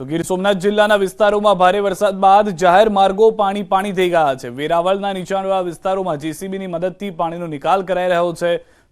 તો ગીર સોમનાથ જિલ્લાના વિસ્તારોમાં ભારે વરસાદ બાદ જાહેર માર્ગો પાણી પાણી થઈ ગયા છે. વેરાવળના નીચાણવાળા વિસ્તારોમાં જેસીબીની મદદથી પાણીનો નિકાલ કરાઈ રહ્યો છે.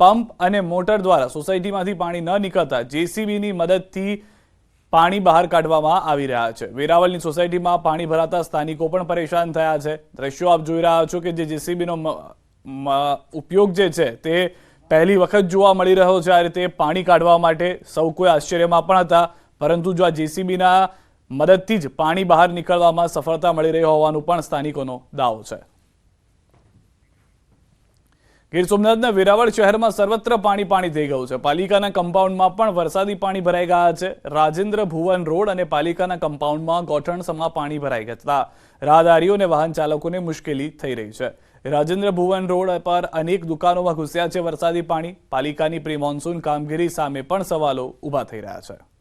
પંપ અને મોટર દ્વારા સોસાયટીમાંથી પાણી ન નીકળતા જેસીબીની મદદથી પાણી બહાર કાઢવામાં આવી રહ્યા છે. વેરાવળની સોસાયટીમાં પાણી ભરાતા સ્થાનિકો પણ પરેશાન થયા છે. દ્રશ્યો આપ જોઈ રહ્યા છો કે જે જેસીબીનો ઉપયોગ જે છે તે પહેલી વખત જોવા મળી રહ્યો છે. આ રીતે પાણી કાઢવા માટે સૌ કોઈ આશ્ચર્યમાં પણ હતા. પરંતુ જો આ જેસીબીના મદદથી જ પાણી બહાર નીકળવામાં સફળતા મળી રહી હોવાનું પણ સ્થાનિકોનો દાવો છે. ગીર સોમનાથના વેરાવળ શહેરમાં સર્વત્ર પાણી પાણી થઈ ગયું છે. પાલિકાના કમ્પાઉન્ડમાં પણ વરસાદી પાણી ભરાઈ ગયા છે. રાજેન્દ્ર ભુવન રોડ અને પાલિકાના કમ્પાઉન્ડમાં ગોઠણસમાં પાણી ભરાઈ ગયા રાહદારીઓ અને વાહન ચાલકોને મુશ્કેલી થઈ રહી છે. રાજેન્દ્ર ભુવન રોડ પર અનેક દુકાનોમાં ઘૂસ્યા છે વરસાદી પાણી. પાલિકાની પ્રી મોન્સૂન કામગીરી સામે પણ સવાલો ઊભા થઈ રહ્યા છે.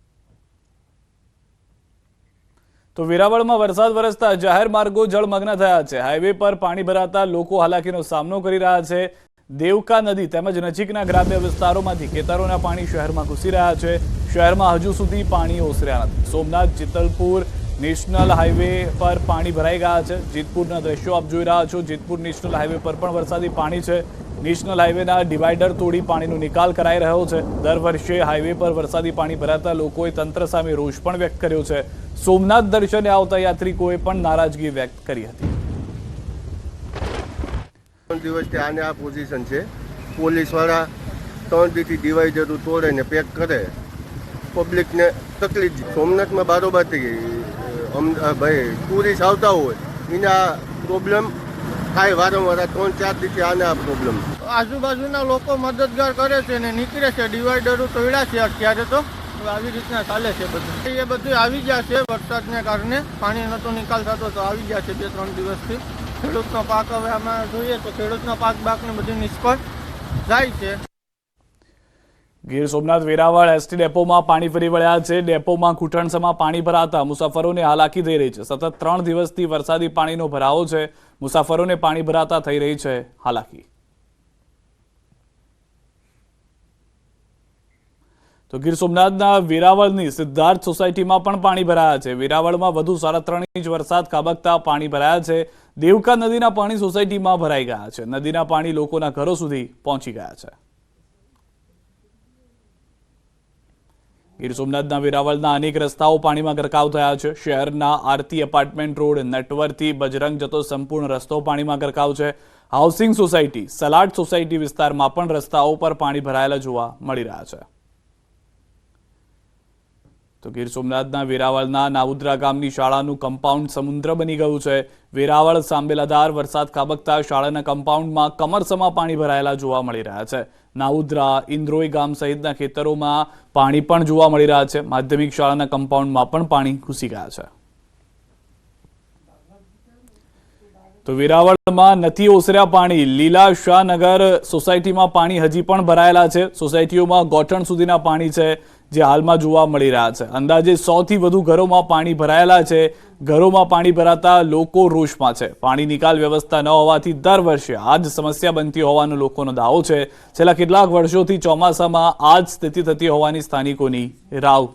તો વેરાવળમાં વરસાદ વરસતા જાહેર માર્ગો જળમગ્ન થયા છે. હાઈવે પર પાણી ભરાતા લોકો હાલાકીનો સામનો કરી રહ્યા છે. દેવકા નદી તેમજ નજીકના ગ્રામ્ય વિસ્તારોમાંથી ખેતરોના પાણી શહેરમાં ઘૂસી રહ્યા છે. શહેરમાં હજુ સુધી પાણી ઓસર્યા નથી. સોમનાથ જેતલપુર નેશનલ હાઈવે પર પાણી ભરાઈ ગયા છે. જેતપુરના દ્રશ્યો આપ જોઈ રહ્યા છો. જેતપુર નેશનલ હાઈવે પર પણ વરસાદી પાણી છે. નેશનલ હાઈવેના ડિવાઈડર તોડી પાણીનો નિકાલ કરાઈ રહ્યો છે. દર વર્ષે હાઈવે પર વરસાદી પાણી ભરાતા લોકોએ તંત્ર સામે રોષ પણ વ્યક્ત કર્યો છે. સોમનાથ દર્શને આવતા યાત્રિકોએ પણ નારાજગી વ્યક્ત કરી હતી. ત્રણ દિવસથી આને આ પોઝિશન છે. પોલીસવાળા ત્રણ દીથી ડિવાઈડરો તોડે ને પેક કરે. પબ્લિકને તકલીફ સોમનાથમાં બારોબાર થઈ ગઈ. ભાઈ ટુરિસ્ટ આવતા હોય. એના પ્રોબ્લેમ થાય વારંવાર ત્રણ, ચાર દીથી આને આ પ્રોબ્લેમ આજુબાજુના લોકો મદદગાર કરે છે ને નીકળે છે, ડિવાઈડરો તોડ્યા છે અત્યારે તો. આવી રીતના ચાલે છે બધું. એ બધું આવી ગયા છે વરસાદને કારણે. પાણી નતો નિકાલ થતો તો આવી ગયા છે બે, ત્રણ દિવસથી. ખેડૂતનો પાક હવે આમાં જોઈએ તો ખેડૂતનો પાક બાકને બધું નિષ્ફળ જાય છે. ગીર સોમનાથ વેરાવળ એસટી ડેપોમાં પાણી ફરી વળ્યા છે. ડેપોમાં ઘૂંટણસમાં પાણી ભરાતા મુસાફરોને હાલાકી થઈ રહી છે. સતત ત્રણ દિવસથી વરસાદી પાણીનો ભરાવો છે. મુસાફરોને પાણી ભરાતા થઈ રહી છે હાલાકી. તો ગીર સોમનાથના વેરાવળની સિદ્ધાર્થ સોસાયટીમાં પણ પાણી ભરાયા છે. વેરાવળમાં વધુ સાડા ત્રણ ઇંચ વરસાદ ખાબકતા પાણી ભરાયા છે. દેવકા નદીના પાણી સોસાયટીમાં ભરાઈ ગયા છે. નદીના પાણી લોકોના ઘરો સુધી પહોંચી ગયા છે. ગીર સોમનાથના વેરાવળના અનેક રસ્તાઓ પાણીમાં ગરકાવ થયા છે. શહેરના આરતી એપાર્ટમેન્ટ રોડ નટવરથી બજરંગ જતો સંપૂર્ણ રસ્તો પાણીમાં ગરકાવ છે. હાઉસિંગ સોસાયટી સલાડ સોસાયટી વિસ્તારમાં પણ રસ્તાઓ પર પાણી ભરાયેલા જોવા મળી રહ્યા છે. તો ગીર સોમનાથના વેરાવળના નાઉદ્રા ગામની શાળાનું કમ્પાઉન્ડ સમુદ્ર બની ગયું છે. વેરાવળ, સાંબેલાધાર, વરસાદ ખાબકતા શાળાના કમ્પાઉન્ડમાં કમરસમાં પાણી ભરાયેલા જોવા મળી રહ્યા છે. નાઉદ્રા, ઇન્દ્રોઈ ગામ સહિતના ખેતરોમાં પાણી પણ જોવા મળી રહ્યા છે. માધ્યમિક શાળાના કમ્પાઉન્ડમાં પણ પાણી ઘૂસી ગયા છે. તો વેરાવળમાં નથી ઓસર્યા પાણી. લીલા શાહનગર સોસાયટીમાં પાણી હજી પણ ભરાયેલા છે. સોસાયટીઓમાં ગોઠણ સુધીના પાણી છે. જે હાલમાં જોવા મળી રહ્યા છે. અંદાજે સોથી વધુ ઘરોમાં પાણી ભરાયેલા છે. ઘરોમાં પાણી ભરાતા લોકો રોષમાં છે. પાણી નિકાલ વ્યવસ્થા ન હોવાથી દર વર્ષે આ જ સમસ્યા બનતી હોવાનો લોકોનો દાવો છે. છેલ્લા કેટલાક વર્ષોથી ચોમાસામાં આ જ સ્થિતિ થતી હોવાની સ્થાનિકોની રાવ.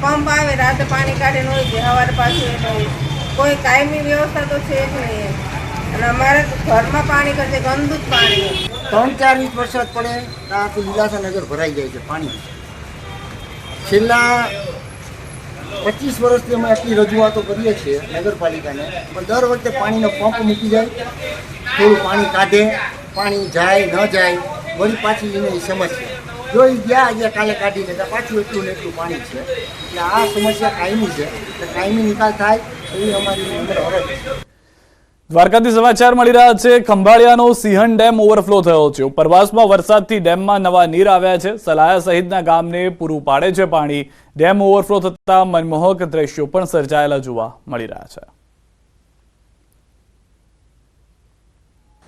પંપ આવે, રાતે પાણી કાઢીને હોય છે. પાછું. કોઈ કાયમી વ્યવસ્થા તો છે જ નહીં અને અમારે ઘરમાં પાણી કરશે, ગંદુ જ પાણી ત્રણ ચાર ઇંચ વરસાદ પડે, તો આખું લીલાસાનગર ભરાઈ જાય છે પાણી. છેલ્લા પચીસ વર્ષથી અમે આટલી રજૂઆતો કરીએ છીએ નગરપાલિકાને, પણ દર વખતે પાણીનો પંપ મૂકી જાય, થોડું પાણી કાઢે, પાણી જાય, ન જાય, વળી પાછી એને સમસ્યા. જો એ ગયા અહીંયા કાલે કાઢીને તો પાછું એટલું ને એટલું પાણી છે. એટલે આ સમસ્યા કાયમી છે. એટલે કાયમી નિકાલ થાય એવી અમારી અંદર અરજ છે. દ્વારકાથી સમાચાર મળી રહ્યા છે. ખંભાળિયાનો સિંહણ ડેમ ઓવરફ્લો થયો છે. ઉપરવાસમાં વરસાદથી ડેમમાં નવા નીર આવ્યા છે. સલાયા સહિતના ગામને પૂરું પાડે છે પાણી. ડેમ ઓવરફ્લો થતા મનમોહક દ્રશ્યો પણ સર્જાયેલા જોવા મળી રહ્યા છે.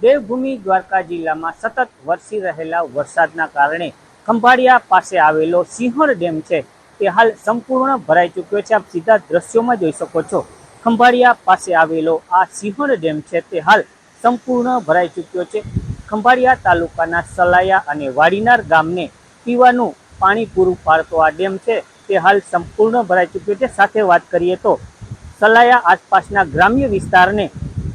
દેવભૂમિ દ્વારકા જિલ્લામાં સતત વરસી રહેલા વરસાદના કારણે ખંભાળિયા પાસે આવેલો સિંહણ ડેમ છે, તે હાલ સંપૂર્ણ ભરાઈ ચૂક્યો છે. આપ સીધા દ્રશ્યોમાં જોઈ શકો છો. ખંભાળિયા પાસે આવેલો આ સિંહણ ડેમ છે, તે હાલ સંપૂર્ણ ભરાઈ ચૂક્યો છે. ખંભાળિયા તાલુકાના સલાયા અને વાડીનાર ગામને પીવાનું પાણી પૂરું પાડતો આ ડેમ છે, તે હાલ સંપૂર્ણ ભરાઈ ચૂક્યો છે. સાથે વાત કરીએ તો સલાયા આસપાસના ગ્રામ્ય વિસ્તારને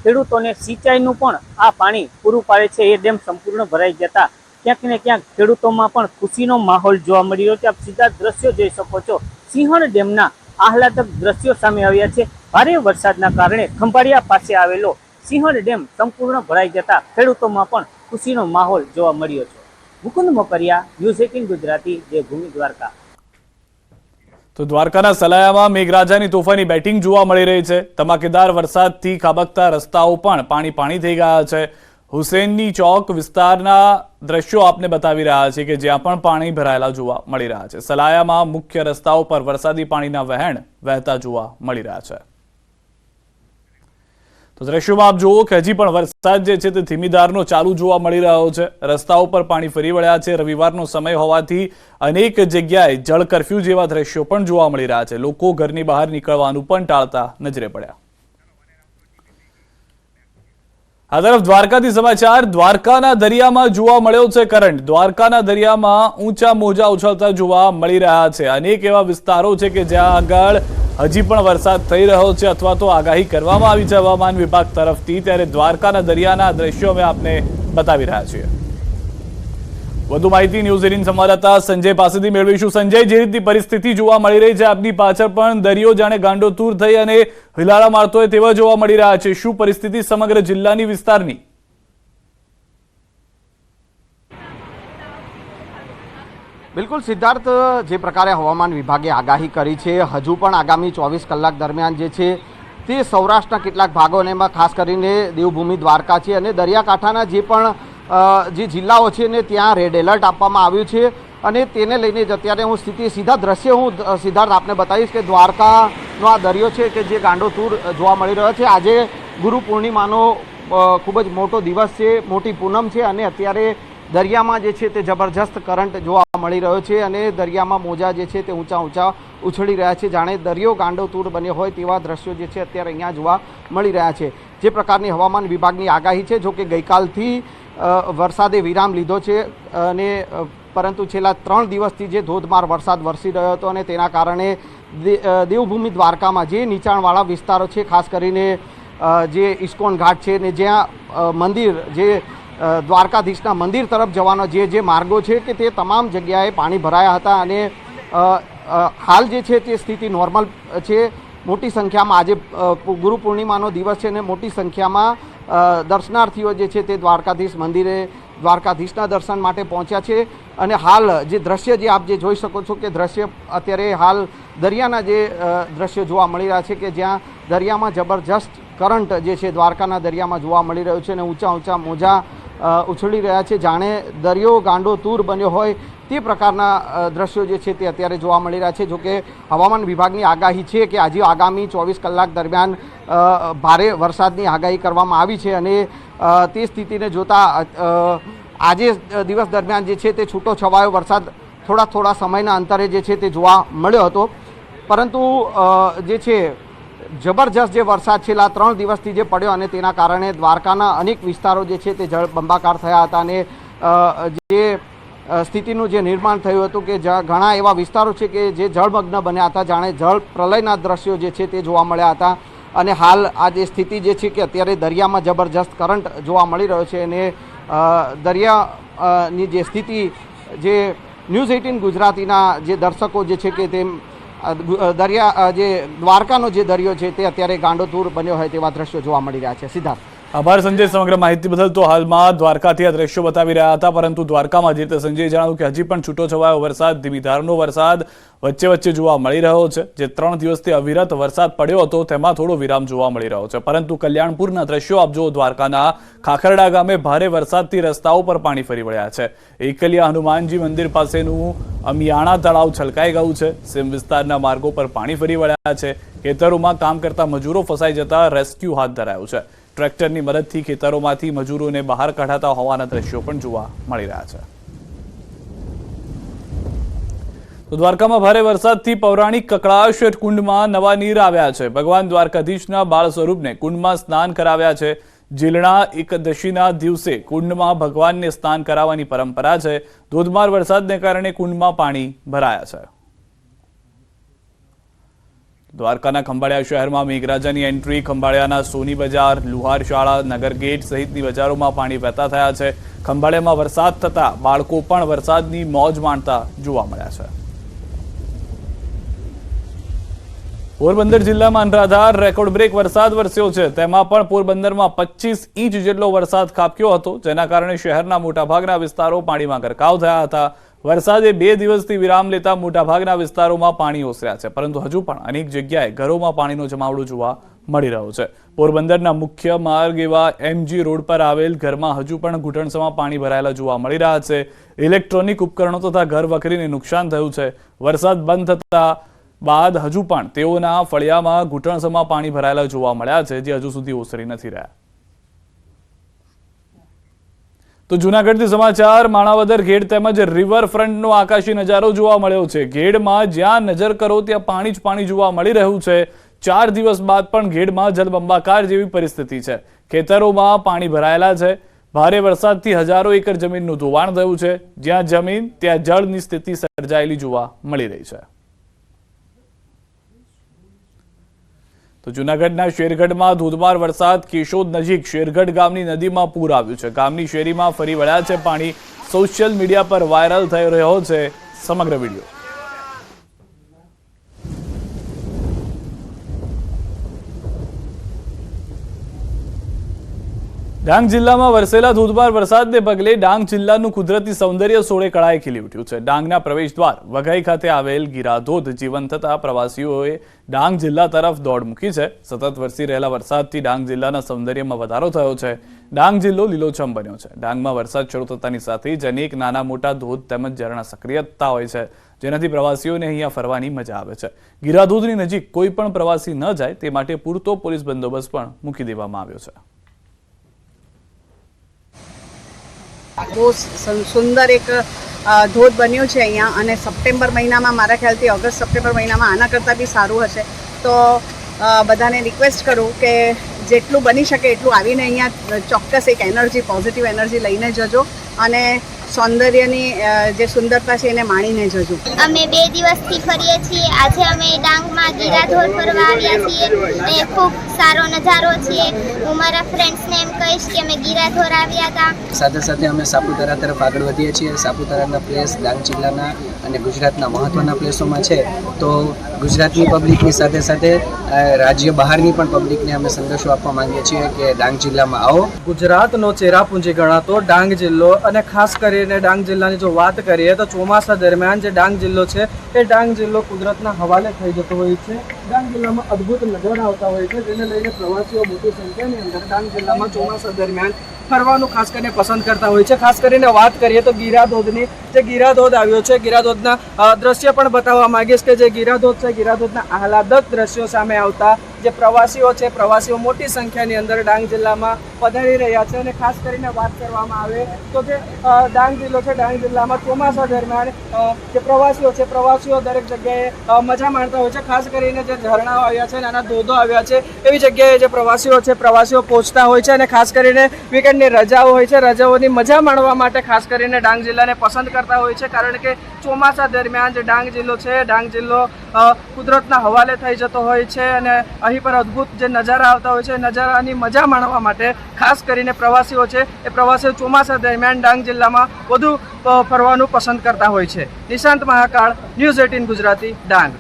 ખેડૂતોને સિંચાઈનું પણ આ પાણી પૂરું પાડે છે. એ ડેમ સંપૂર્ણ ભરાઈ જતા ક્યાંક ને ક્યાંક ખેડૂતોમાં પણ ખુશીનો માહોલ જોવા મળી છે. આપ સીધા દ્રશ્યો જોઈ શકો છો. સિંહણ ડેમના આહલાદક દ્રશ્યો સામે આવ્યા છે. ભારે વરસાદના કારણે ખંભાળિયા પાસે આવેલો સિંહણ ડેમ સંપૂર્ણ ભરાઈ જતા ખેડૂતોમાં પણ ખુશીનો માહોલ જોવા મળ્યો છે. Mukund Mokariya, news eighteen Gujarati Devbhoomi Dwarka. તો દ્વારકાના સલાયામાં મેઘરાજાની તોફાની બેટિંગ જોવા મળી રહી છે. ધમાકેદાર વરસાદથી ખાબકતા રસ્તાઓ પણ પાણી પાણી થઈ ગયા છે. હુસેનની ચોક વિસ્તારના દ્રશ્યો આપને બતાવી રહ્યા છે કે જ્યાં પણ પાણી ભરાયેલા જોવા મળી રહ્યા છે. સલાયામાં મુખ્ય રસ્તાઓ પર વરસાદી પાણીના વહેણ વહેતા જોવા મળી રહ્યા છે. તો દ્રશ્યોમાં આપ જુઓ કે હજી પણ વરસાદ જે છે તે ધીમીધારનો ચાલુ જોવા મળી રહ્યો છે. રસ્તાઓ પર પાણી ફરી વળ્યા છે. રવિવારનો સમય હોવાથી અનેક જગ્યાએ જળ કરફ્યુ જેવા દ્રશ્યો પણ જોવા મળી રહ્યા છે. લોકો ઘરની બહાર નીકળવાનું પણ ટાળતા નજરે પડ્યા. આ તરફ દ્વારકાથી સમાચાર, દ્વારકાના દરિયામાં જોવા મળ્યો છે કરંટ. દ્વારકાના દરિયામાં ઊંચા મોજા ઉછળતા જોવા મળી રહ્યા છે. અનેક એવા વિસ્તારો છે કે જ્યાં આગળ હજી પણ વરસાદ થઈ રહ્યો છે અથવા તો આગાહી કરવામાં આવી છે હવામાન વિભાગ તરફથી. ત્યારે દ્વારકાના દરિયાના દ્રશ્યો અમે આપને બતાવી રહ્યા છીએ. વધુ માહિતી ન્યૂઝ એટીન સંવાદદાતા સંજય પાસેથી મેળવીશું. સંજય, જે રીતની પરિસ્થિતિ જોવા મળી રહી છે, આપની પાછળ પણ દરિયો જાણે ગાંડોતૂર થઈ અને હિલાળા મારતો હોય તેવા જોવા મળી રહ્યા છે. શું પરિસ્થિતિ સમગ્ર જિલ્લાની વિસ્તારની? બિલકુલ સિદ્ધાર્થ, જે પ્રકારે હવામાન વિભાગે આગાહી કરી છે, હજુ પણ આગામી ચોવીસ કલાક દરમિયાન જે છે, તે સૌરાષ્ટ્રના કેટલાક ભાગો અને એમાં ખાસ કરીને દેવભૂમિ દ્વારકા છે અને દરિયાકાંઠાના જે પણ જે જિલ્લાઓ છે ને ત્યાં રેડ એલર્ટ આપવામાં આવ્યું છે અને તેને લઈને જ અત્યારે હું સ્થિતિ સીધા દ્રશ્ય હું સિદ્ધાર્થ આપને બતાવીશ કે દ્વારકાનો આ દરિયો છે કે જે ગાંડોતૂર જોવા મળી રહ્યો છે. આજે ગુરુ પૂર્ણિમાનો ખૂબ જ મોટો દિવસ છે, મોટી પૂનમ છે અને અત્યારે દરિયામાં જે છે તે જબરજસ્ત કરંટ જોવા મળી રહ્યો છે અને દરિયામાં મોજા જે છે તે ઊંચા ઊંચા ઉછળી રહ્યા છે. જાણે દરિયો ગાંડો તૂર બન્યો હોય તેવા દ્રશ્યો જે છે અત્યારે અહીંયા જોવા મળી રહ્યા છે. જે પ્રકારની હવામાન વિભાગની આગાહી છે જો કે ગઈકાલથી વરસાદે વિરામ લીધો છે, અને પરંતુ છેલ્લા ત્રણ દિવસથી જે ધોધમાર વરસાદ વરસી રહ્યો હતો અને તેના કારણે દેવભૂમિ દ્વારકામાં જે નીચાણવાળા વિસ્તારો છે, ખાસ કરીને જે ઇસ્કોન ઘાટ છે ને જ્યાં મંદિર, જે દ્વારકાધીશના મંદિર તરફ જવાનો જે જે માર્ગો છે કે તે તમામ જગ્યાએ પાણી ભરાયા હતા અને હાલ જે છે તે સ્થિતિ નોર્મલ છે. મોટી સંખ્યામાં આજે ગુરુ પૂર્ણિમાનો દિવસ છે અને મોટી સંખ્યામાં દર્શનાર્થીઓ જે છે તે દ્વારકાધીશ મંદિરે, દ્વારકાધીશના દર્શન માટે પહોંચ્યા છે. અને હાલ જે દ્રશ્ય જે આપ જે જોઈ શકો છો કે દ્રશ્ય અત્યારે હાલ દરિયાના જે દ્રશ્યો જોવા મળી રહ્યા છે કે જ્યાં દરિયામાં જબરજસ્ત કરંટ જે છે દ્વારકાના દરિયામાં જોવા મળી રહ્યું છે અને ઊંચા ઊંચા મોજા ઉછળી રહ્યા છે. જાણે દરિયો ગાંડો તૂર બન્યો હોય તે પ્રકારના દ્રશ્યો જે છે તે અત્યારે જોવા મળી રહ્યા છે. જોકે હવામાન વિભાગની આગાહી છે કે આજે આગામી ચોવીસ કલાક દરમિયાન ભારે વરસાદની આગાહી કરવામાં આવી છે અને તે સ્થિતિને જોતા આજે દિવસ દરમિયાન જે છે તે છૂટો છવાયો વરસાદ થોડા થોડા સમયના અંતરે જે છે તે જોવા મળ્યો હતો. પરંતુ જે છે જબરજસ્ત જે વરસાદ છેલ્લા ત્રણ દિવસથી જે પડ્યો અને તેના કારણે દ્વારકાના અનેક વિસ્તારો જે છે તે જળ બંબાકાર થયા હતા અને જે સ્થિતિનું જે નિર્માણ થયું હતું કે ઘણા એવા વિસ્તારો છે કે જે જળમગ્ન બન્યા હતા, જાણે જળ પ્રલયના દ્રશ્યો જે છે તે જોવા મળ્યા હતા. અને હાલ આ જે સ્થિતિ જે છે કે અત્યારે દરિયામાં જબરજસ્ત કરંટ જોવા મળી રહ્યો છે અને દરિયાની જે સ્થિતિ, જે ન્યૂઝ એઇટીન ગુજરાતીના જે દર્શકો જે છે કે તેમ દરિયા જે દ્વારકાનો જે દરિયો છે તે અત્યારે ગાંડોતૂર બન્યો હોય તેવા દ્રશ્યો જોવા મળી રહ્યા છે. સિદ્ધાર્થ. આભાર સંજય, સમગ્ર માહિતી બદલ. તો હાલમાં દ્વારકાથી આ દ્રશ્યો બતાવી રહ્યા હતા, પરંતુ દ્વારકામાં જે રીતે સંજય જણાવ્યું કે હજી પણ છૂટો છવાયો વરસાદ ધીમી ધારનો વરસાદ, વચ્ચે વચ્ચે જોવા મળી રહ્યો છે. જે ત્રણ દિવસથી અવિરત વરસાદ પડ્યો હતો, તેમાં થોડો વિરામ જોવા મળી રહ્યો છે. પરંતુ કલ્યાણપુરના દ્રશ્યો આપ જુઓ, દ્વારકાના ખાખરડા ગામે ભારે વરસાદથી રસ્તાઓ પર પાણી ફરી વળ્યા છે. એકલિયા હનુમાનજી મંદિર પાસેનું અમિયાણા તળાવ છલકાઈ ગયું છે. સીમ વિસ્તારના માર્ગો પર પાણી ફરી વળ્યા છે. ખેતરોમાં કામ કરતા મજૂરો ફસાઈ જતા રેસ્ક્યુ હાથ ધરાયું છે. ટ્રેક્ટરની મદદથી ખેતરોમાંથી મજૂરોને બહાર કઢાતા હોવાના દ્રશ્યો પણ જોવા મળી રહ્યા છે. તો દ્વારકામાં ભારે વરસાદથી પૌરાણિક કકળાશ કુંડમાં નવા નીર આવ્યા છે. ભગવાન દ્વારકાધીશના બાળ સ્વરૂપને કુંડમાં સ્નાન કરાવ્યા છે. જીલણા એકદશીના દિવસે કુંડમાં ભગવાનને સ્નાન કરાવવાની પરંપરા છે. ધોધમાર વરસાદને કારણે કુંડમાં પાણી ભરાયા છે. દ્વારકાના ખંભાળિયા શહેરમાં મેઘરાજાની એન્ટ્રી, ખંભાળિયાના સોની બજાર, લુહાર શાળા, નગર ગેટ સહિતની બજારોમાં પાણી વહેતા થયા છે. ખંભાળિયામાં વરસાદ થતા બાળકો પણ વરસાદની મોજ માણતા જોવા મળ્યા છે. પોરબંદર જિલ્લામાં અનરાધાર રેકોર્ડ બ્રેક વરસાદ વરસ્યો છે. તેમાં પણ પોરબંદરમાં પચીસ ઇંચ જેટલો વરસાદ ખાબક્યો હતો, જેના કારણે શહેરના મોટાભાગના વિસ્તારો પાણીમાં ગરકાવ થયા હતા. વરસાદે બે દિવસથી વિરામ લેતા મોટાભાગના વિસ્તારોમાં પાણી ઓસર્યા છે. પરંતુ હજુ પણ અનેક જગ્યાએ ઘરોમાં પાણીનો જમાવડો જોવા મળી રહ્યો છે. પોરબંદરના મુખ્ય માર્ગ એવા એમજી રોડ પર આવેલ ઘરમાં હજુ પણ ઘૂંટણસમાં પાણી ભરાયેલા જોવા મળી રહ્યા છે. ઇલેક્ટ્રોનિક ઉપકરણો તથા ઘર વખરીને નુકસાન થયું છે. વરસાદ બંધ થતા બાદ હજુ પણ તેઓના ફળિયામાં ઘૂંટણસમાં પાણી ભરાયેલા જોવા મળ્યા છે, જે હજુ સુધી ઓસરી નથી રહ્યા. તો જૂનાગઢથી સમાચાર, માણાવદર ઘેડ તેમજ રિવરફ્રન્ટનો આકાશી નજારો જોવા મળ્યો છે. ઘેડમાં જ્યાં નજર કરો ત્યાં પાણી જ પાણી જોવા મળી રહ્યું છે. ચાર દિવસ બાદ પણ ઘેડમાં જલબંબાકાર જેવી પરિસ્થિતિ છે. ખેતરોમાં પાણી ભરાયેલા છે. ભારે વરસાદથી હજારો એકર જમીનનું ધોવાણ થયું છે. જ્યાં જમીન, ત્યાં જળની સ્થિતિ સર્જાયેલી જોવા મળી રહી છે. તો જૂનાગઢના શેરગઢમાં ધોધમાર વરસાદ, કેશોદ નજીક શેરગઢ ગામની નદીમાં પૂર આવ્યું છે. ગામની શેરીમાં ફરી વળ્યા છે પાણી. સોશિયલ મીડિયા પર વાયરલ થઈ રહ્યો છે સમગ્ર વીડિયો. ડાંગ જિલ્લામાં વરસેલા ધોધમાર વરસાદને પગલે ડાંગ જિલ્લાનું કુદરતી સૌંદર્ય સોળે કળાએ ખીલી ઉઠ્યું છે. ડાંગના પ્રવેશ દ્વાર, વઘઈ ખાતે આવેલ ગિરાધોધ જીવન થતા પ્રવાસીઓએ ડાંગ જિલ્લા તરફ દોડ મૂકી છે. સતત વરસી રહેલા વરસાદથી ડાંગ જિલ્લાના સૌંદર્યમાં વધારો થયો છે. ડાંગ જિલ્લો લીલોછમ બન્યો છે. ડાંગમાં વરસાદ શરૂ થતાની સાથે જ અનેક નાના મોટા ધોધ તેમજ ઝરણા સક્રિયતા હોય છે, જેનાથી પ્રવાસીઓને અહીંયા ફરવાની મજા આવે છે. ગિરાધોધની નજીક કોઈ પણ પ્રવાસી ન જાય તે માટે પૂરતો પોલીસ બંદોબસ્ત પણ મૂકી દેવામાં આવ્યો છે. બહુ સુંદર એક ધોધ બન્યો છે અહીંયા અને સપ્ટેમ્બર મહિનામાં મારા ખ્યાલથી ઓગસ્ટ, સપ્ટેમ્બર મહિનામાં આના કરતાં બી સારું હશે. તો બધાને રિક્વેસ્ટ કરું કે જેટલું બની શકે એટલું આવીને અહીંયા ચોક્કસ એક એનર્જી, પોઝિટિવ એનર્જી લઈને જજો અને સૌંદર્યની જે સુંદરતા છે એને માણીને જજો. અમે બે દિવસથી ફરીએ છીએ. આજે અમે ડાંગમાં ગીરાધોર ફરવા આવ્યા છીએ. એ ખૂબ સારો નજારો છે. હું મારા ફ્રેન્ડ્સને એમ કહીશ કે અમે ગીરાધોર આવ્યા હતા. સાથે સાથે અમે સાપુતારા તરફ આગળ વધીએ છીએ. સાપુતારાના પ્લેસ ડાંગ જિલ્લાના અને ગુજરાતના મહત્ત્વના પ્લેસોમાં છે. તો ગુજરાતની પબ્લિકની સાથે સાથે રાજ્ય બહારની પણ પબ્લિકને અમે સંદેશો આપવા માંગીએ છીએ કે ડાંગ જિલ્લામાં આવો. ગુજરાતનો ચેરાપુંજી ગણાતો ડાંગ જિલ્લો અને ખાસ કરીને ડાંગ જિલ્લાની જો વાત કરીએ તો ચોમાસા દરમિયાન જે ડાંગ જિલ્લો છે એ ડાંગ જિલ્લો કુદરતના હવાલે થઈ જતો હોય છે. ડાંગ જિલ્લામાં અદ્ભુત નજર આવતા હોય છે, જેને લઈને પ્રવાસીઓ મોટી સંખ્યાની અંદર ડાંગ જિલ્લામાં ચોમાસા દરમિયાન ફરવાનું ખાસ કરીને પસંદ કરતા હોય છે. ખાસ કરીને વાત કરીએ તો ગિરાધોધની. જે ગિરાધોધ આવ્યો છે, ગિરાધોધના દ્રશ્ય પણ બતાવવા માંગીશ કે જે ગિરાધોધ છે, ગિરાધોધના આહલાદક દ્રશ્યો સામે આવતા જે પ્રવાસીઓ છે, પ્રવાસીઓ મોટી સંખ્યાની અંદર ડાંગ જિલ્લામાં પધારી રહ્યા છે અને ખાસ કરીને વાત કરવામાં આવે તો જે ડાંગ જિલ્લો છે, ડાંગ જિલ્લામાં ચોમાસા દરમિયાન જે પ્રવાસીઓ છે, પ્રવાસીઓ દરેક જગ્યાએ મજા માણતા હોય છે. ખાસ કરીને જે ઝરણાઓ આવ્યા છે નાના ધોધો આવ્યા છે, એવી જગ્યાએ જે પ્રવાસીઓ છે, પ્રવાસીઓ પહોંચતા હોય છે અને ખાસ કરીને વીકેન્ડની રજાઓ હોય છે, રજાઓની મજા માણવા માટે ખાસ કરીને ડાંગ જિલ્લાને પસંદ કરતા હોય છે. કારણ કે ચોમાસા દરમિયાન જે ડાંગ જિલ્લો છે, ડાંગ જિલ્લો કુદરતના હવાલે થઈ જતો હોય છે અને અહીં પર અદ્ભુત જે નજારા આવતા હોય છે નજારાની મજા માણવા માટે ખાસ કરીને પ્રવાસીઓ છે, એ પ્રવાસીઓ ચોમાસા દરમિયાન ડાંગ જિલ્લામાં વધુ ફરવાનું પસંદ કરતા હોય છે. Nishant Mahakal, news eighteen Gujarati, Dang.